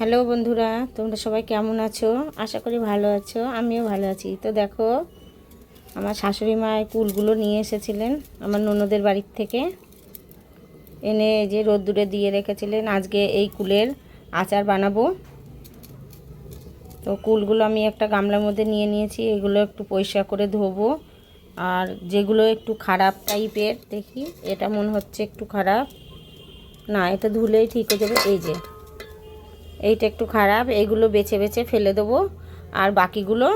Hello বন্ধুরা, তোমরা সবাই কেমন আছো? আশা করি ভালো আছো, আমিও ভালো আছি। তো দেখো, আমার শাশুড়ি মা কুলগুলো নিয়ে এসেছিলেন আমার ননদের বাড়ির থেকে। এনে যে রোদ্দুরে দিয়ে রেখেছিলেন, আজকে এই কুলের আচার বানাবো। তো কুলগুলো আমি একটা গামলার মধ্যে নিয়ে নিয়েছি, এগুলো একটু পরিষ্কার করে ধোবো। আর যেগুলো একটু খারাপ টাইপের, দেখি, এটা মনে হচ্ছে একটু খারাপ। না, এটা ধুলেই ঠিক হয়ে যাবে, এই যে। এইটা একটু খারাপ এইগুলো বেছে বেছে ফেলে দেবো। আর বাকিগুলো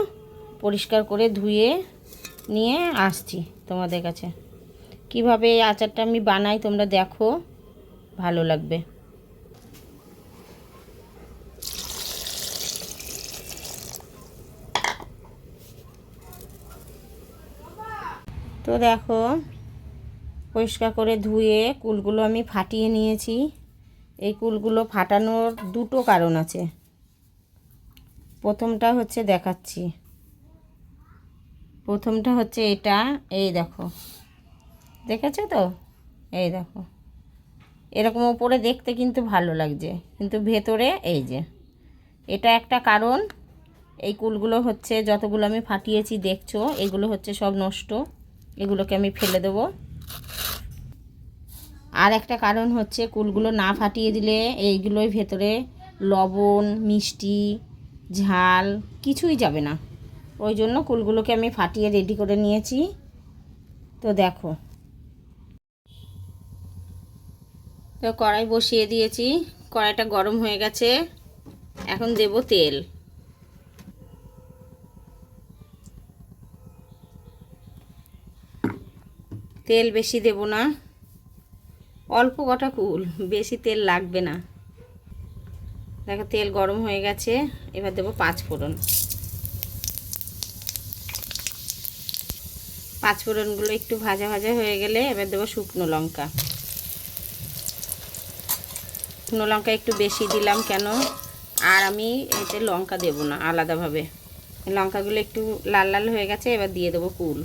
পরিষ্কার করে ধুয়ে নিয়ে আসছি তোমাদের কাছে। কীভাবে এই আচারটা আমি বানাই তোমরা দেখো, ভালো লাগবে। তো দেখো, পরিষ্কার করে ধুয়ে কুলগুলো আমি ফাটিয়ে নিয়েছি। এই কুলগুলো ফাটানোর দুটো কারণ আছে। প্রথমটা হচ্ছে দেখাচ্ছি। প্রথমটা হচ্ছে এটা, এই দেখো। দেখেছ তো? এই দেখো। এরকম ওপরে দেখতে কিন্তু ভালো লাগছে, কিন্তু ভেতরে এই যে। এটা একটা কারণ, এই কুলগুলো হচ্ছে যতগুলো আমি ফাটিয়েছি দেখছ, এগুলো হচ্ছে সব নষ্ট। এগুলোকে আমি ফেলে দেবো। আর একটা কারণ হচ্ছে কুলগুলো না ফাটিয়ে দিলে এইগুলোর ভেতরে লবণ, মিষ্টি, ঝাল কিছুই যাবে না। ওই জন্য কুলগুলোকে আমি ফাটিয়ে রেডি করে নিয়েছি। তো দেখো। তো কড়াই বসিয়ে দিয়েছি। কড়াইটা গরম হয়ে গেছে। এখন দেব তেল। তেল বেশি দেব না। অল্প কটা কুল, বেশি তেল লাগবে না। দেখো তেল গরম হয়ে গেছে, এবার দেবো পাঁচ ফোড়ন। পাঁচ ফোড়নগুলো একটু ভাজা ভাজা হয়ে গেলে এবার দেবো শুকনো লঙ্কা। শুকনো লঙ্কা একটু বেশি দিলাম কেন? আর আমি এতে লঙ্কা দেবো না, আলাদাভাবে। লঙ্কাগুলো একটু লাল লাল হয়ে গেছে, এবার দিয়ে দেবো কুল।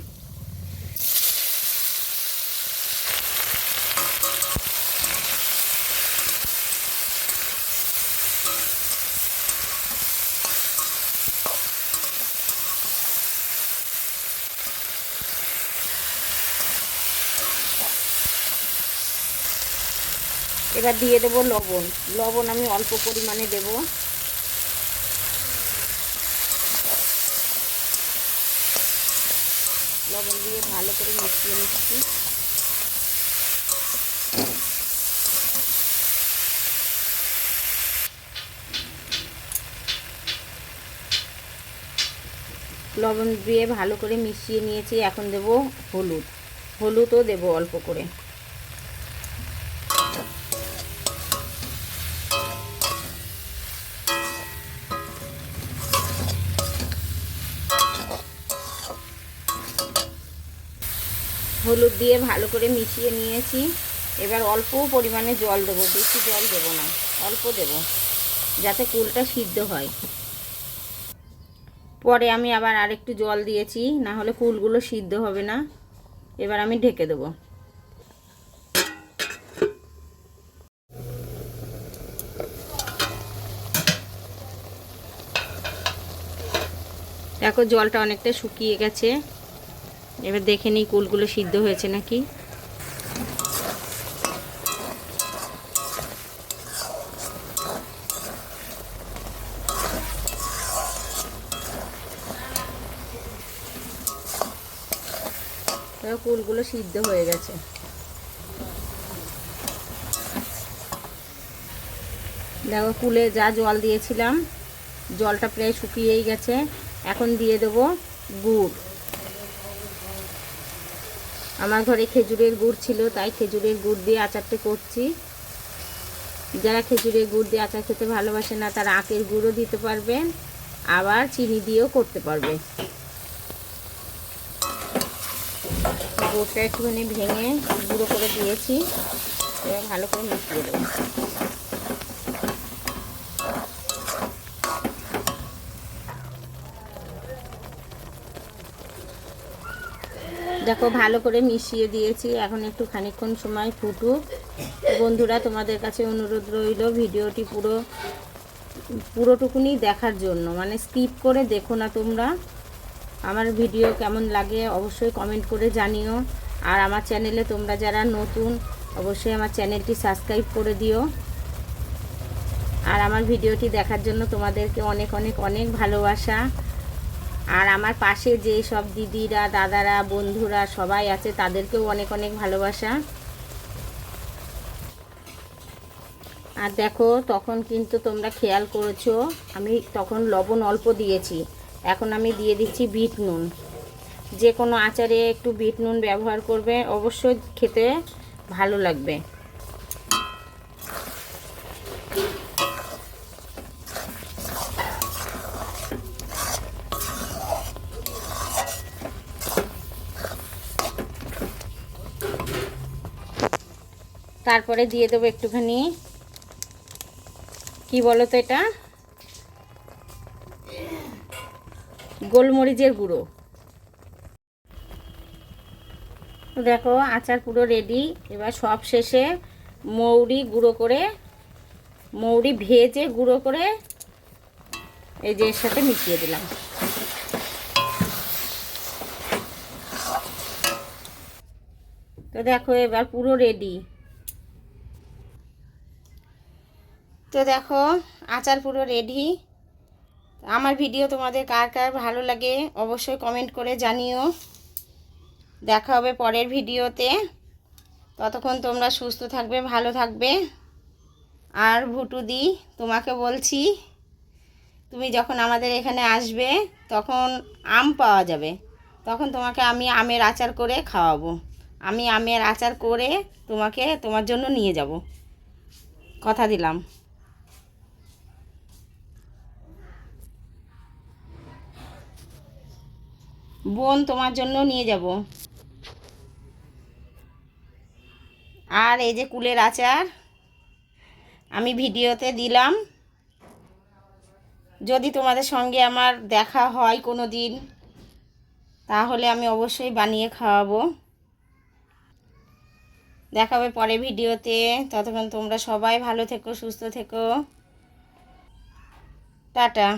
এবার দিয়ে দেব লবণ। লবণ আমি অল্প পরিমাণে দেব। লবণ দিয়ে ভালো করে মিশিয়ে নিচ্ছি। লবণ দিয়ে ভালো করে মিশিয়ে নিয়েছি। এখন দেব হলুদ। হলুদও দেব অল্প করে। হলুদ দিয়ে ভালো করে মিশিয়ে নিয়েছি। এবার অল্প পরিমাণে জল দেবো, বেশি জল দেবো না, অল্প দেব, যাতে কুলটা সিদ্ধ হয়। পরে আমি আবার আরেকটু জল দিয়েছি, না হলে কুলগুলো সিদ্ধ হবে না। এবার আমি ঢেকে দেবো। দেখো জলটা অনেকটা শুকিয়ে গেছে। এবার দেখে নিই কুলগুলো সিদ্ধ হয়েছে নাকি। কুলগুলো সিদ্ধ হয়ে গেছে। দেখো কুলে যা জল দিয়েছিলাম, জলটা প্রায় শুকিয়েই গেছে। এখন দিয়ে দেবো গুড়। আমার ঘরে খেজুরের গুড় ছিল, তাই খেজুরের গুড় দিয়ে আচারটা করছি। যারা খেজুরের গুড় দিয়ে আচার খেতে ভালোবাসে না, তারা আখের গুঁড়ও দিতে পারবেন, আবার চিনি দিয়েও করতে পারবে গুড়টা একটুখানি ভেঙে গুঁড়ো করে দিয়েছি, এবার ভালো করে মিশিয়ে দেবো দেখো, ভালো করে মিশিয়ে দিয়েছি। এখন একটু খানিকক্ষণ সময় ফুটুক। বন্ধুরা, তোমাদের কাছে অনুরোধ রইল ভিডিওটি পুরো, পুরোটুকুনি দেখার জন্য। মানে স্কিপ করে দেখো না তোমরা। আমার ভিডিও কেমন লাগে অবশ্যই কমেন্ট করে জানিও। আর আমার চ্যানেলে তোমরা যারা নতুন, অবশ্যই আমার চ্যানেলটি সাবস্ক্রাইব করে দিও। আর আমার ভিডিওটি দেখার জন্য তোমাদেরকে অনেক অনেক অনেক ভালোবাসা। আর আমার পাশে যে সব দিদিরা, দাদারা, বন্ধুরা সবাই আছে, তাদেরকেও অনেক অনেক ভালোবাসা। আর দেখো, তখন কিন্তু তোমরা খেয়াল করেছ, আমি তখন লবণ অল্প দিয়েছি। এখন আমি দিয়ে দিচ্ছি বিট নুন। যে কোনো আচারে একটু বিট নুন ব্যবহার করবে, অবশ্যই খেতে ভালো লাগবে। তারপরে দিয়ে দেবো একটুখানি, কি বলো তো এটা? গোলমরিচের গুঁড়ো। দেখো আচার পুরো রেডি এবার সব শেষে মৌরি গুঁড়ো করে, মৌরি ভেজে গুঁড়ো করে এই যে এর সাথে মিশিয়ে দিলাম। তো দেখো এবার পুরো রেডি তো দেখো, আচার পুরো রেডি আমার ভিডিও তোমাদের কার কার ভালো লাগে অবশ্যই কমেন্ট করে জানিও। দেখা হবে পরের ভিডিওতে ততক্ষণ তোমরা সুস্থ থাকবে, ভালো থাকবে। আর ভুটু দি, তোমাকে বলছি, তুমি যখন আমাদের এখানে আসবে, তখন আম পাওয়া যাবে। তখন তোমাকে আমি আমের আচার করে খাওয়াবো। আমি আমের আচার করে তোমাকে, তোমার জন্য নিয়ে যাব। কথা দিলাম। বোন তোমার জন্য নিয়ে যাব। আর এই যে কুলের আচার, আমি ভিডিওতে দিলাম। যদি তোমাদের সঙ্গে আমার দেখা হয় কোনো দিন তাহলে আমি অবশ্যই বানিয়ে খাওয়াবো। দেখাবে পরে ভিডিওতে। ততক্ষণ তোমরা সবাই ভালো থেকো, সুস্থ থেকো। টাটা।